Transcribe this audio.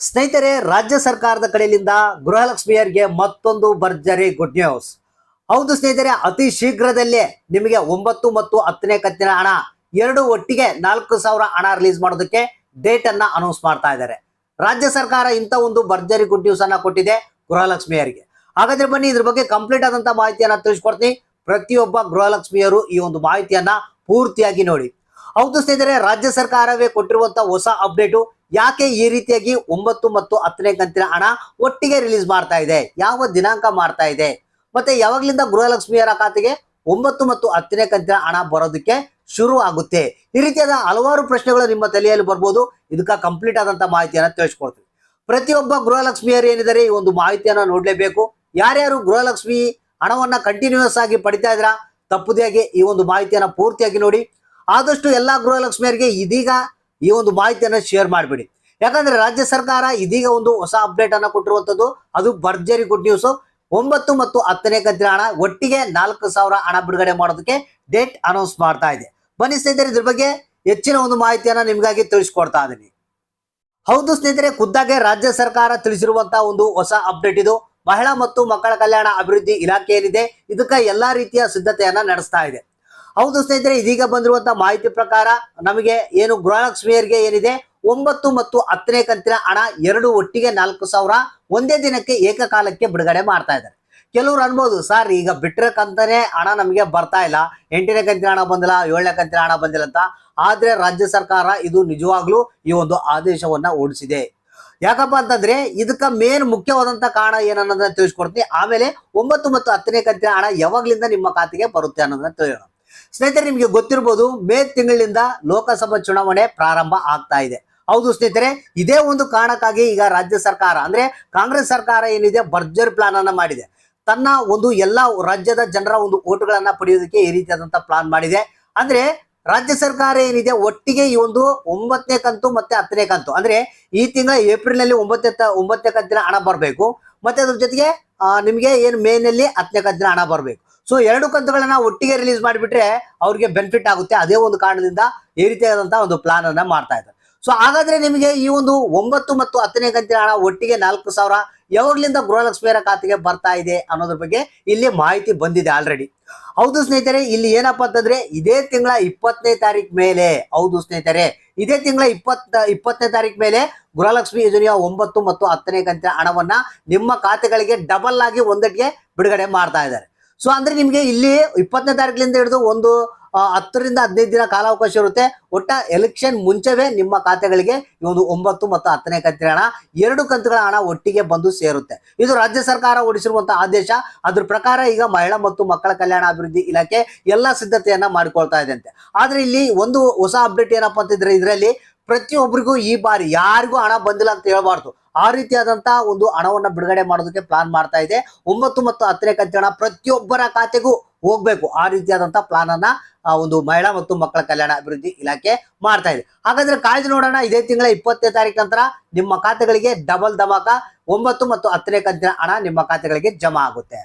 ಸ್ನೇಹಿತರೆ, ರಾಜ್ಯ ಸರ್ಕಾರದ ಕಡೆಯಿಂದ ಗೃಹಲಕ್ಷ್ಮಿಯರಿಗೆ ಮತ್ತೊಂದು ಭರ್ಜರಿ ಗುಡ್ ನ್ಯೂಸ್ ಹೌದು ಸ್ನೇಹಿತರೆ, ಅತಿ ಶೀಘ್ರದಲ್ಲೇ ನಿಮಗೆ ಒಂಬತ್ತು ಮತ್ತು ಹತ್ತನೇ ಕಂತಿನ ಹಣ, ಎರಡು ಒಟ್ಟಿಗೆ ನಾಲ್ಕು ಸಾವಿರ ಹಣ ರಿಲೀಸ್ ಮಾಡೋದಕ್ಕೆ ಡೇಟ್ ಅನ್ನ ಅನೌನ್ಸ್ ಮಾಡ್ತಾ ಇದ್ದಾರೆ. ರಾಜ್ಯ ಸರ್ಕಾರ ಇಂಥ ಒಂದು ಭರ್ಜರಿ ಗುಡ್ ನ್ಯೂಸ್ ಅನ್ನ ಕೊಟ್ಟಿದೆ ಗೃಹಲಕ್ಷ್ಮಿಯರಿಗೆ. ಹಾಗಾದ್ರೆ ಬನ್ನಿ, ಇದ್ರ ಬಗ್ಗೆ ಕಂಪ್ಲೀಟ್ ಆದಂತ ಮಾಹಿತಿಯನ್ನ ತಿಳಿಸ್ಕೊಡ್ತೀನಿ. ಪ್ರತಿಯೊಬ್ಬ ಗೃಹಲಕ್ಷ್ಮಿಯರು ಈ ಒಂದು ಮಾಹಿತಿಯನ್ನ ಪೂರ್ತಿಯಾಗಿ ನೋಡಿ. ಹೌದು ಸ್ನೇಹಿತರೆ, ರಾಜ್ಯ ಸರ್ಕಾರವೇ ಕೊಟ್ಟಿರುವಂತಹ ಹೊಸ ಅಪ್ಡೇಟು ಯಾಕೆ ಈ ರೀತಿಯಾಗಿ ಒಂಬತ್ತು ಮತ್ತು ಹತ್ತನೇ ಕಂತಿನ ಹಣ ಒಟ್ಟಿಗೆ ರಿಲೀಸ್ ಮಾಡ್ತಾ ಇದೆ? ಯಾವ ದಿನಾಂಕ ಮಾಡ್ತಾ ಇದೆ? ಮತ್ತೆ ಯಾವಾಗ್ಲಿಂದ ಗೃಹಲಕ್ಷ್ಮಿಯರ ಖಾತೆಗೆ ಒಂಬತ್ತು ಮತ್ತು ಹತ್ತನೇ ಕಂತಿನ ಹಣ ಬರೋದಕ್ಕೆ ಶುರು ಆಗುತ್ತೆ? ಈ ರೀತಿಯಾದ ಹಲವಾರು ಪ್ರಶ್ನೆಗಳು ನಿಮ್ಮ ತಲೆಯಲ್ಲಿ ಬರ್ಬೋದು. ಇದಕ್ಕ ಕಂಪ್ಲೀಟ್ ಆದಂತ ಮಾಹಿತಿಯನ್ನ ತಿಳಿಸ್ಕೊಡ್ತೀವಿ ಪ್ರತಿಯೊಬ್ಬ ಗೃಹಲಕ್ಷ್ಮಿಯರು ಏನಿದ್ದಾರೆ? ಈ ಒಂದು ಮಾಹಿತಿಯನ್ನು ನೋಡ್ಲೇಬೇಕು. ಯಾರ್ಯಾರು ಗೃಹಲಕ್ಷ್ಮಿ ಹಣವನ್ನ ಕಂಟಿನ್ಯೂಸ್ ಆಗಿ ಪಡಿತಾ ಇದ್ರ? ತಪ್ಪದೇ ಈ ಒಂದು ಮಾಹಿತಿಯನ್ನ ಪೂರ್ತಿಯಾಗಿ ನೋಡಿ. ಆದಷ್ಟು ಎಲ್ಲಾ ಗೃಹಲಕ್ಷ್ಮಿಯರಿಗೆ ಇದೀಗ ಈ ಒಂದು ಮಾಹಿತಿಯನ್ನ ಶೇರ್ ಮಾಡಿಬಿಡಿ. ಯಾಕಂದ್ರೆ ರಾಜ್ಯ ಸರ್ಕಾರ ಇದೀಗ ಒಂದು ಹೊಸ ಅಪ್ಡೇಟ್ ಅನ್ನು ಕೊಟ್ಟಿರುವಂತದ್ದು. ಅದು ಭರ್ಜರಿ ಗುಡ್ ನ್ಯೂಸ್ ಒಂಬತ್ತು ಮತ್ತು ಹತ್ತನೇ ಕಂತಿನ ಹಣ ಒಟ್ಟಿಗೆ ನಾಲ್ಕು ಸಾವಿರ ಹಣ ಬಿಡುಗಡೆ ಮಾಡೋದಕ್ಕೆ ಡೇಟ್ ಅನೌನ್ಸ್ ಮಾಡ್ತಾ ಇದೆ. ಬನ್ನಿ ಸ್ನೇಹಿತರೆ, ಇದ್ರ ಬಗ್ಗೆ ಹೆಚ್ಚಿನ ಒಂದು ಮಾಹಿತಿಯನ್ನ ನಿಮ್ಗಾಗಿ ತಿಳಿಸ್ಕೊಡ್ತಾ ಇದ್ದೀನಿ ಹೌದು ಸ್ನೇಹಿತರೆ, ಖುದ್ದಾಗೆ ರಾಜ್ಯ ಸರ್ಕಾರ ತಿಳಿಸಿರುವಂತಹ ಒಂದು ಹೊಸ ಅಪ್ಡೇಟ್ ಇದು. ಮಹಿಳಾ ಮತ್ತು ಮಕ್ಕಳ ಕಲ್ಯಾಣ ಅಭಿವೃದ್ಧಿ ಇಲಾಖೆ ಏನಿದೆ ಇದಕ್ಕೆ ಎಲ್ಲಾ ರೀತಿಯ ಸಿದ್ಧತೆಯನ್ನ ನಡೆಸ್ತಾ ಇದೆ. ಹೌದು ಸ್ನೇಹಿತರೆ, ಇದೀಗ ಬಂದಿರುವಂತಹ ಮಾಹಿತಿ ಪ್ರಕಾರ ನಮಗೆ ಏನು ಗೃಹಲಕ್ಷ್ಮಿಯರಿಗೆ ಏನಿದೆ, ಒಂಬತ್ತು ಮತ್ತು ಹತ್ತನೇ ಕಂತಿನ ಹಣ ಎರಡು ಒಟ್ಟಿಗೆ ನಾಲ್ಕು ಸಾವಿರ ಒಂದೇ ದಿನಕ್ಕೆ ಏಕಕಾಲಕ್ಕೆ ಬಿಡುಗಡೆ ಮಾಡ್ತಾ ಇದ್ದಾರೆ. ಕೆಲವರು ಅನ್ಬೋದು, ಸರ್, ಈಗ ಬಿಟ್ಟರೆ ಕಂತನೇ ಹಣ ನಮಗೆ ಬರ್ತಾ ಇಲ್ಲ. ಎಂಟನೇ ಕಂತಿನ ಹಣ ಬಂದಿಲ್ಲ, ಏಳನೇ ಕಂತಿನ ಹಣ ಬಂದಿಲ್ಲ ಅಂತ. ಆದ್ರೆ ರಾಜ್ಯ ಸರ್ಕಾರ ಇದು ನಿಜವಾಗ್ಲೂ ಈ ಒಂದು ಆದೇಶವನ್ನ ಓಡಿಸಿದೆ. ಯಾಕಪ್ಪ ಅಂತಂದ್ರೆ, ಇದಕ್ಕ ಮೇನ್ ಮುಖ್ಯವಾದಂತ ಕಾರಣ ಏನನ್ನೋದನ್ನ ತಿಳಿಸ್ಕೊಡ್ತೀನಿ. ಆಮೇಲೆ ಒಂಬತ್ತು ಮತ್ತು ಹತ್ತನೇ ಕಂತಿನ ಹಣ ಯಾವಾಗ್ಲಿಂದ ನಿಮ್ಮ ಖಾತೆಗೆ ಬರುತ್ತೆ ಅನ್ನೋದನ್ನ ತಿಳಿಯೋಣ. ಸ್ನೇಹಿತರೆ, ನಿಮಗೆ ಗೊತ್ತಿರ್ಬೋದು, ಮೇ ತಿಂಗಳಿನಿಂದ ಲೋಕಸಭಾ ಚುನಾವಣೆ ಪ್ರಾರಂಭ ಆಗ್ತಾ ಇದೆ. ಹೌದು ಸ್ನೇಹಿತರೆ, ಇದೇ ಒಂದು ಕಾರಣಕ್ಕಾಗಿ ಈಗ ರಾಜ್ಯ ಸರ್ಕಾರ, ಅಂದ್ರೆ ಕಾಂಗ್ರೆಸ್ ಸರ್ಕಾರ ಏನಿದೆ, ಭರ್ಜರಿ ಪ್ಲಾನ್ ಅನ್ನ ಮಾಡಿದೆ. ತನ್ನ ಒಂದು ಎಲ್ಲಾ ರಾಜ್ಯದ ಜನರ ಒಂದು ಓಟುಗಳನ್ನ ಪಡೆಯೋದಕ್ಕೆ ಈ ರೀತಿಯಾದಂತಹ ಪ್ಲಾನ್ ಮಾಡಿದೆ. ಅಂದ್ರೆ ರಾಜ್ಯ ಸರ್ಕಾರ ಏನಿದೆ, ಒಟ್ಟಿಗೆ ಈ ಒಂದು ಒಂಬತ್ತನೇ ಕಂತು ಮತ್ತೆ ಹತ್ತನೇ ಕಂತು, ಅಂದ್ರೆ ಈ ತಿಂಗಳ ಏಪ್ರಿಲ್ನಲ್ಲಿ ಒಂಬತ್ತನೇ ಒಂಬತ್ತನೇ ಕಂತಿನ ಹಣ ಬರಬೇಕು. ಮತ್ತೆ ಅದ್ರ ಜೊತೆಗೆ ನಿಮಗೆ ಏನು ಮೇನಲ್ಲಿ ಹತ್ತನೇ ಕಂತಿನ ಹಣ ಬರಬೇಕು. ಸೊ ಎರಡು ಕಂತುಗಳನ್ನ ಒಟ್ಟಿಗೆ ರಿಲೀಸ್ ಮಾಡಿಬಿಟ್ರೆ ಅವ್ರಿಗೆ ಬೆನಿಫಿಟ್ ಆಗುತ್ತೆ. ಅದೇ ಒಂದು ಕಾರಣದಿಂದ ಈ ರೀತಿಯಾದಂತಹ ಒಂದು ಪ್ಲಾನ್ ಅನ್ನ ಮಾಡ್ತಾ ಇದ್ದಾರೆ. ಸೊ ಹಾಗಾದ್ರೆ ನಿಮಗೆ ಈ ಒಂದು ಒಂಬತ್ತು ಮತ್ತು ಹತ್ತನೇ ಕಂತಿನ ಹಣ ಒಟ್ಟಿಗೆ ನಾಲ್ಕು ಸಾವಿರ ಯಾವಾಗ್ಲಿಂದ ಗೃಹಲಕ್ಷ್ಮಿಯರ ಖಾತೆಗೆ ಬರ್ತಾ ಇದೆ ಅನ್ನೋದ್ರ ಬಗ್ಗೆ ಇಲ್ಲಿ ಮಾಹಿತಿ ಬಂದಿದೆ ಆಲ್ರೆಡಿ ಹೌದು ಸ್ನೇಹಿತರೆ, ಇಲ್ಲಿ ಏನಪ್ಪಾ ಅಂತಂದ್ರೆ ಇದೇ ತಿಂಗಳ ಇಪ್ಪತ್ತನೇ ತಾರೀಕು ಮೇಲೆ, ಹೌದು ಸ್ನೇಹಿತರೆ, ಇದೇ ತಿಂಗಳ ಇಪ್ಪತ್ತ, ಇಪ್ಪತ್ತನೇ ತಾರೀಕು ಮೇಲೆ ಗೃಹಲಕ್ಷ್ಮಿ ಯೋಜನೆಯ ಒಂಬತ್ತು ಮತ್ತು ಹತ್ತನೇ ಕಂತಿನ ಹಣವನ್ನ ನಿಮ್ಮ ಖಾತೆಗಳಿಗೆ ಡಬಲ್ ಆಗಿ ಒಂದಟ್ಟಿಗೆ ಬಿಡುಗಡೆ ಮಾಡ್ತಾ ಇದ್ದಾರೆ. ಸೊ ಅಂದ್ರೆ ನಿಮಗೆ ಇಲ್ಲಿ ಇಪ್ಪತ್ತನೇ ತಾರೀಕಿನಿಂದ ಹಿಡಿದು ಒಂದು ಹತ್ತರಿಂದ ಹದಿನೈದು ದಿನ ಕಾಲಾವಕಾಶ ಇರುತ್ತೆ. ಒಟ್ಟ ಎಲೆಕ್ಷನ್ ಮುಂಚೆವೇ ನಿಮ್ಮ ಖಾತೆಗಳಿಗೆ ಈ ಒಂದು ಒಂಬತ್ತು ಮತ್ತು ಹತ್ತನೇ ಕಂತಿನ ಹಣ, ಎರಡು ಕಂತುಗಳ ಹಣ ಒಟ್ಟಿಗೆ ಬಂದು ಸೇರುತ್ತೆ. ಇದು ರಾಜ್ಯ ಸರ್ಕಾರ ಹೊರಡಿಸಿರುವಂತಹ ಆದೇಶ. ಅದ್ರ ಪ್ರಕಾರ ಈಗ ಮಹಿಳಾ ಮತ್ತು ಮಕ್ಕಳ ಕಲ್ಯಾಣ ಅಭಿವೃದ್ಧಿ ಇಲಾಖೆ ಎಲ್ಲಾ ಸಿದ್ಧತೆಯನ್ನ ಮಾಡಿಕೊಳ್ತಾ ಇದೆ ಅಂತೆ ಆದ್ರೆ ಇಲ್ಲಿ ಒಂದು ಹೊಸ ಅಪ್ಡೇಟ್ ಏನಪ್ಪಾ ಅಂತಿದ್ರೆ ಇದರಲ್ಲಿ ಪ್ರತಿಯೊಬ್ಬರಿಗೂ ಈ ಬಾರಿ ಯಾರಿಗೂ ಹಣ ಬಂದಿಲ್ಲ ಅಂತ ಹೇಳ್ಬಾರ್ದು. ಆ ರೀತಿಯಾದಂತಹ ಒಂದು ಹಣವನ್ನು ಬಿಡುಗಡೆ ಮಾಡೋದಕ್ಕೆ ಪ್ಲಾನ್ ಮಾಡ್ತಾ ಇದೆ. ಒಂಬತ್ತು ಮತ್ತು ಹತ್ತನೇ ಕಂತಿನ ಪ್ರತಿಯೊಬ್ಬರ ಖಾತೆಗೂ ಹೋಗ್ಬೇಕು. ಆ ರೀತಿಯಾದಂತಹ ಪ್ಲಾನ್ ಅನ್ನ ಒಂದು ಮಹಿಳಾ ಮತ್ತು ಮಕ್ಕಳ ಕಲ್ಯಾಣ ಅಭಿವೃದ್ಧಿ ಇಲಾಖೆ ಮಾಡ್ತಾ ಇದೆ. ಹಾಗಾದ್ರೆ ಕಾಳಜಿ ನೋಡೋಣ, ಇದೇ ತಿಂಗಳ ಇಪ್ಪತ್ತನೇ ತಾರೀಕು ನಂತರ ನಿಮ್ಮ ಖಾತೆಗಳಿಗೆ ಡಬಲ್ ಧಮಾಕ, ಒಂಬತ್ತು ಮತ್ತು ಹತ್ತನೇ ಕಂತಿನ ಹಣ ನಿಮ್ಮ ಖಾತೆಗಳಿಗೆ ಜಮಾ ಆಗುತ್ತೆ.